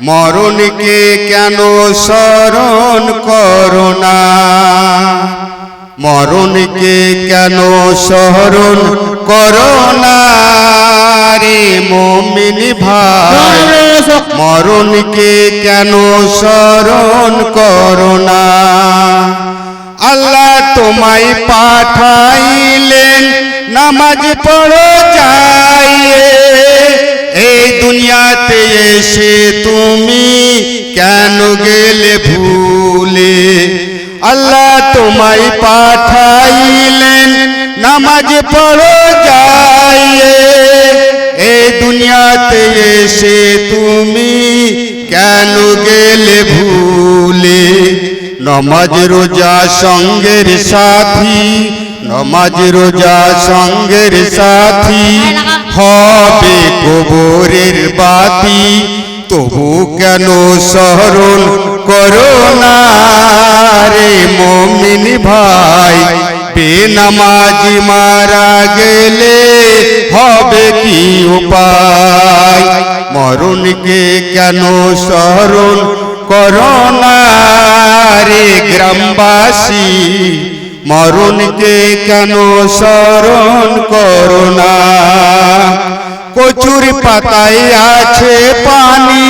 মরণকে কেন স্মরণ করোনা মরণকে কেন স্মরণ করোনা রে মমিন ভাই? মরণকে কেন স্মরণ করোনা আল্লাহ তোমায় পাঠাইলেন, নামাজ পড়ো, যাইয়ে এই দুনিয়াতে এসে তুমি কেন গেলে ভুলে? আল্লাহ তোমায় পাঠাইলেন, নামাজ পড়ো যাইয়ে। এই দুনিয়াতে এসে তুমি কেন গেলে ভুলে? নমাজ রোজা সঙ্গের সাথী নমাজ রোজা সঙ্গের সাথী হবে কবরের বাতি। তবু কেন স্মরণ করো না রে মমিন ভাই? বেনামাজি মারা গেলে হবে কি উপায়? মরণকে কেন স্মরণ করো না রে গ্রামবাসী? মরণকে কেন স্মরণ করো না? কচুর পাতায় আছে পানি,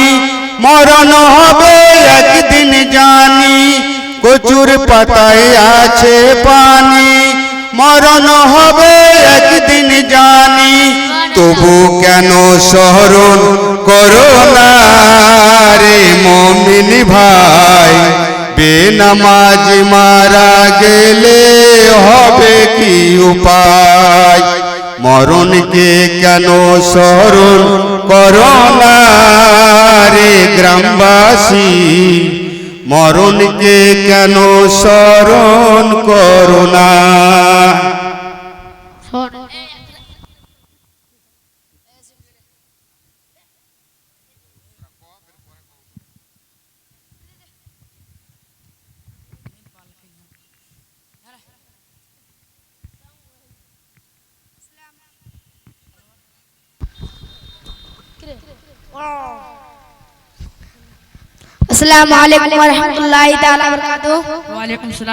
মরণ হবে একদিন জানি। কচুর পাতায় আছে পানি, মরণ হবে একদিন জানি। তবু কেন স্মরণ করো না রে? বেনামাজ মারা গেলে হবে কি উপায়? মরণকে কেন স্মরণ করো না রে গ্রামবাসী? মরণকে কেন স্মরণ করো আসসালামু আলাইকুম ওয়া রাহমাতুল্লাহি তাআলা ওয়া বারাকাতুহু। ওয়ালাইকুম সালাম।